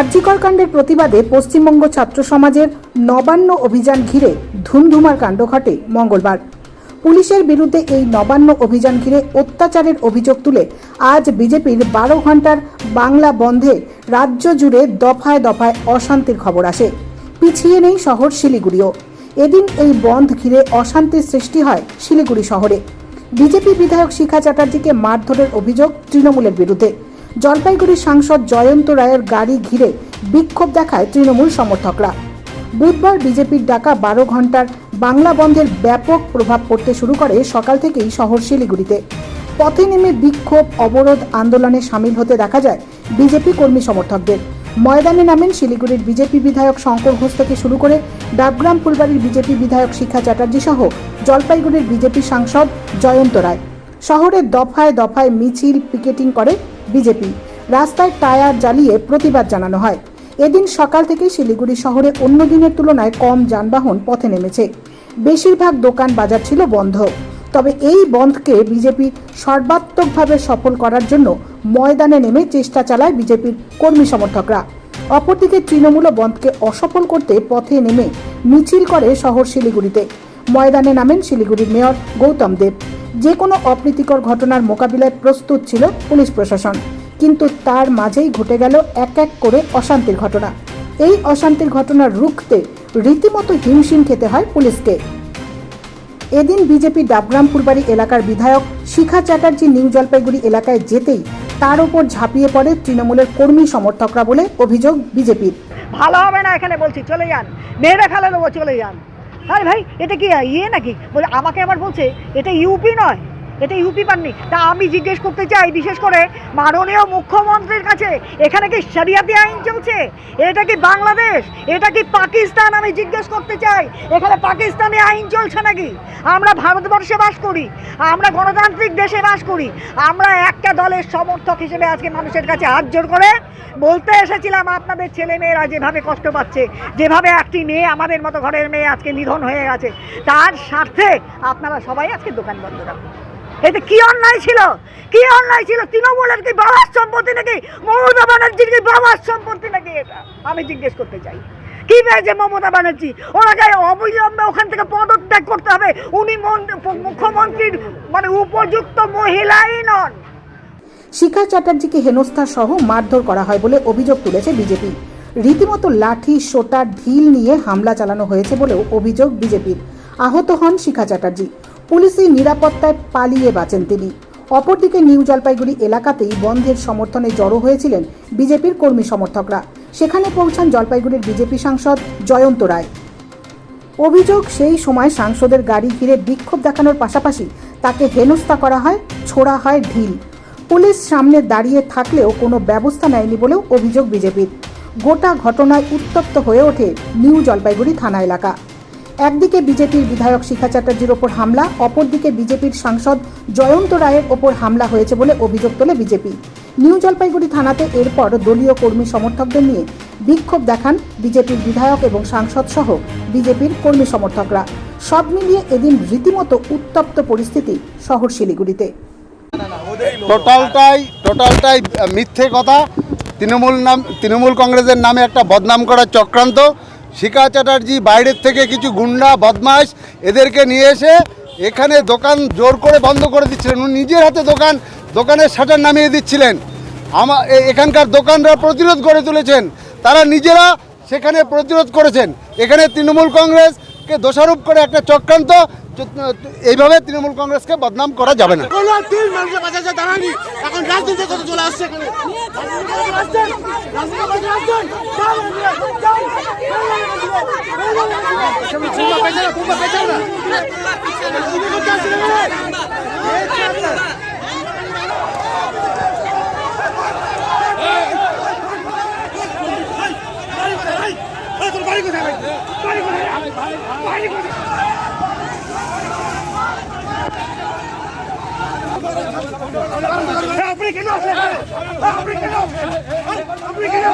আরজিকর কাণ্ডের প্রতিবাদে পশ্চিমবঙ্গ ছাত্র সমাজের নবান্ন অভিযান ঘিরে ধুমধুমার কাণ্ড ঘটে মঙ্গলবার। পুলিশের বিরুদ্ধে এই নবান্ন অভিযান ঘিরে অত্যাচারের অভিযোগ তুলে আজ বিজেপির বারো ঘণ্টার বাংলা বন্ধে রাজ্য জুড়ে দফায় দফায় অশান্তির খবর আসে। পিছিয়ে নেই শহর শিলিগুড়িও। এদিন এই বন্ধ ঘিরে অশান্তির সৃষ্টি হয় শিলিগুড়ি শহরে। বিজেপি বিধায়ক শিখা চ্যাটার্জিকে মারধরের অভিযোগ তৃণমূলের বিরুদ্ধে। জলপাইগুড়ির সাংসদ জয়ন্ত রায়ের গাড়ি ঘিরে বিক্ষোভ দেখায় তৃণমূল সমর্থকরা। বুধবার বিজেপির ডাকা বারো ঘণ্টার বাংলা বন্ধের ব্যাপক প্রভাব পড়তে শুরু করে সকাল থেকেই শহর শিলিগুড়িতে। পথে নেমে বিক্ষোভ, অবরোধ আন্দোলনে সামিল হতে দেখা যায় বিজেপি কর্মী সমর্থকদের। ময়দানে নামেন শিলিগুড়ির বিজেপি বিধায়ক শঙ্কর ঘোষ থেকে শুরু করে ডাবগ্রাম ফুলবাড়ির বিজেপি বিধায়ক শিখা চ্যাটার্জি সহ জলপাইগুড়ির বিজেপি সাংসদ জয়ন্ত রায়। শহরের দফায় দফায় মিছিল, পিকেটিং করে বিজেপি। রাস্তায় টায়ার জ্বালিয়ে প্রতিবাদ জানানো হয়। এদিন সকাল থেকে শিলিগুড়ি শহরে অন্য দিনের তুলনায় কম যানবাহন পথে নেমেছে। বেশিরভাগ দোকান বাজার ছিল বন্ধ। তবে এই বন্ধকে বিজেপি সর্বাত্মকভাবে সফল করার জন্য ময়দানে নেমে চেষ্টা চালায় বিজেপির কর্মী সমর্থকরা। অপরদিকে তৃণমূল বন্ধকে অসফল করতে পথে নেমে মিছিল করে শহর শিলিগুড়িতে। ময়দানে নামেন শিলিগুড়ির মেয়র গৌতম দেব। যে কোনো অপ্রীতিকর ঘটনার মোকাবিলায় প্রস্তুত ছিল পুলিশ প্রশাসন। কিন্তু তার মাঝেই ঘটে গেল এক এক করে অশান্তির ঘটনা। এই অশান্তির ঘটনা রুখতে রীতিমতো হিমশিম খেতে হয় পুলিশকে। এদিন বিজেপি ডাবগ্রাম ফুলবাড়ি এলাকার বিধায়ক শিখা চ্যাটার্জি নিউ জলপাইগুড়ি এলাকায় যেতেই তার ওপর ঝাঁপিয়ে পড়ে তৃণমূলের কর্মী সমর্থকরা বলে অভিযোগ বিজেপির। ভালো হবে না এখানে বলছি, চলে যান। মেয়েরা ফেলে দেবো, চলে যান। আরে ভাই এটা কি ইয়ে নাকি? বলে আমাকে আবার বলছে এটা ইউপি নয়। এটা ইউপি পাননি। তা আমি জিজ্ঞেস করতে চাই, বিশেষ করে মাননীয় মুখ্যমন্ত্রীর কাছে, এখানে কি শরিয়াতি আইন চলছে? এটা কি বাংলাদেশ? এটা কি পাকিস্তান? আমি জিজ্ঞেস করতে চাই, এখানে পাকিস্তানি আইন চলছে নাকি? আমরা ভারতবর্ষে বাস করি, আমরা গণতান্ত্রিক দেশে বাস করি, আমরা একটা দলের সমর্থক হিসেবে আজকে মানুষের কাছে হাত জোর করে বলতে এসেছিলাম, আপনাদের ছেলে মেয়েরা যেভাবে কষ্ট পাচ্ছে, যেভাবে একটি মেয়ে আমাদের মতো ঘরের মেয়ে আজকে নিধন হয়ে গেছে, তার স্বার্থে আপনারা সবাই আজকে দোকান বন্ধ রাখুন। এতে কি অন্যায় ছিল? কি অন্যায় ছিল? তৃণমূলের কি বাবার সম্পত্তি নাকি? মমতা ব্যানার্জির কি বাবার সম্পত্তি নাকি এটা? আমি জিজ্ঞেস করতে চাই। কি পেয়েছে মমতা ব্যানার্জি? ওনাকে অবিলম্বে ওখান থেকে পদত্যাগ করতে হবে। উনি মুখ্যমন্ত্রীর মানে উপযুক্ত মহিলাই নন। শিখা চ্যাটার্জিকে হেনস্থা সহ মারধর করা হয় বলে অভিযোগ তুলেছে বিজেপি। রীতিমতো লাঠি সোটা ঢিল নিয়ে হামলা চালানো হয়েছে বলেও অভিযোগ বিজেপির। আহত হন শিখা চ্যাটার্জি। পুলিশি নিরাপত্তায় পালিয়ে বাঁচেন তিনি। অপরদিকে নিউ জলপাইগুড়ি এলাকাতেই বন্ধের সমর্থনে জড়ো হয়েছিলেন বিজেপির কর্মী সমর্থকরা। সেখানে পৌঁছান জলপাইগুড়ির বিজেপি সাংসদ জয়ন্ত রায়। অভিযোগ, সেই সময় সাংসদের গাড়ি ঘিরে বিক্ষোভ দেখানোর পাশাপাশি তাকে হেনস্থা করা হয়, ছোড়া হয় ঢিল। পুলিশ সামনে দাঁড়িয়ে থাকলেও কোনো ব্যবস্থা নেয়নি বলেও অভিযোগ বিজেপির। গোটা ঘটনায় উত্তপ্ত হয়ে ওঠে নিউ জলপাইগুড়ি থানা এলাকা। একদিকে বিজেপির বিধায়ক শিখা চ্যাটার্জির ওপর হামলা, অপরদিকে বিজেপির সাংসদ জয়ন্ত রায়ের ওপর হামলা হয়েছে বলে অভিযোগ তোলে বিজেপি। নিউ জলপাইগুড়ি থানাতে এরপর দলীয় কর্মী সমর্থকদের নিয়ে বিক্ষোভ দেখান বিজেপির বিধায়ক এবং সাংসদ সহ বিজেপির কর্মী সমর্থকরা। সব মিলিয়ে এদিন রীতিমতো উত্তপ্ত পরিস্থিতি শহর শিলিগুড়িতে। টোটালটাই টোটালটাই মিথ্যে কথা। তৃণমূল নাম তৃণমূল কংগ্রেসের নামে একটা বদনাম করার চক্রান্ত। শিখা চ্যাটার্জি বাইরের থেকে কিছু গুন্ডা বদমাস এদেরকে নিয়ে এসে এখানে দোকান জোর করে বন্ধ করে দিচ্ছিলেন। উনি নিজের হাতে দোকান, দোকানের শাটার নামিয়ে দিচ্ছিলেন। আমা এখানকার দোকানরা প্রতিরোধ করে তুলেছেন। তারা নিজেরা সেখানে প্রতিরোধ করেছেন। এখানে তৃণমূল কংগ্রেসকে দোষারোপ করে একটা চক্রান্ত এইভাবে তৃণমূল কংগ্রেসকে বদনাম করা যাবে না। এখন রাজনীতি কথা চলে আসছে এখানে। বাড়ি কোথায় বাড়ি কোথায় বাড়ি কোথায় আপনি কেন আপনি কেন আপনি কেন আপনি কেন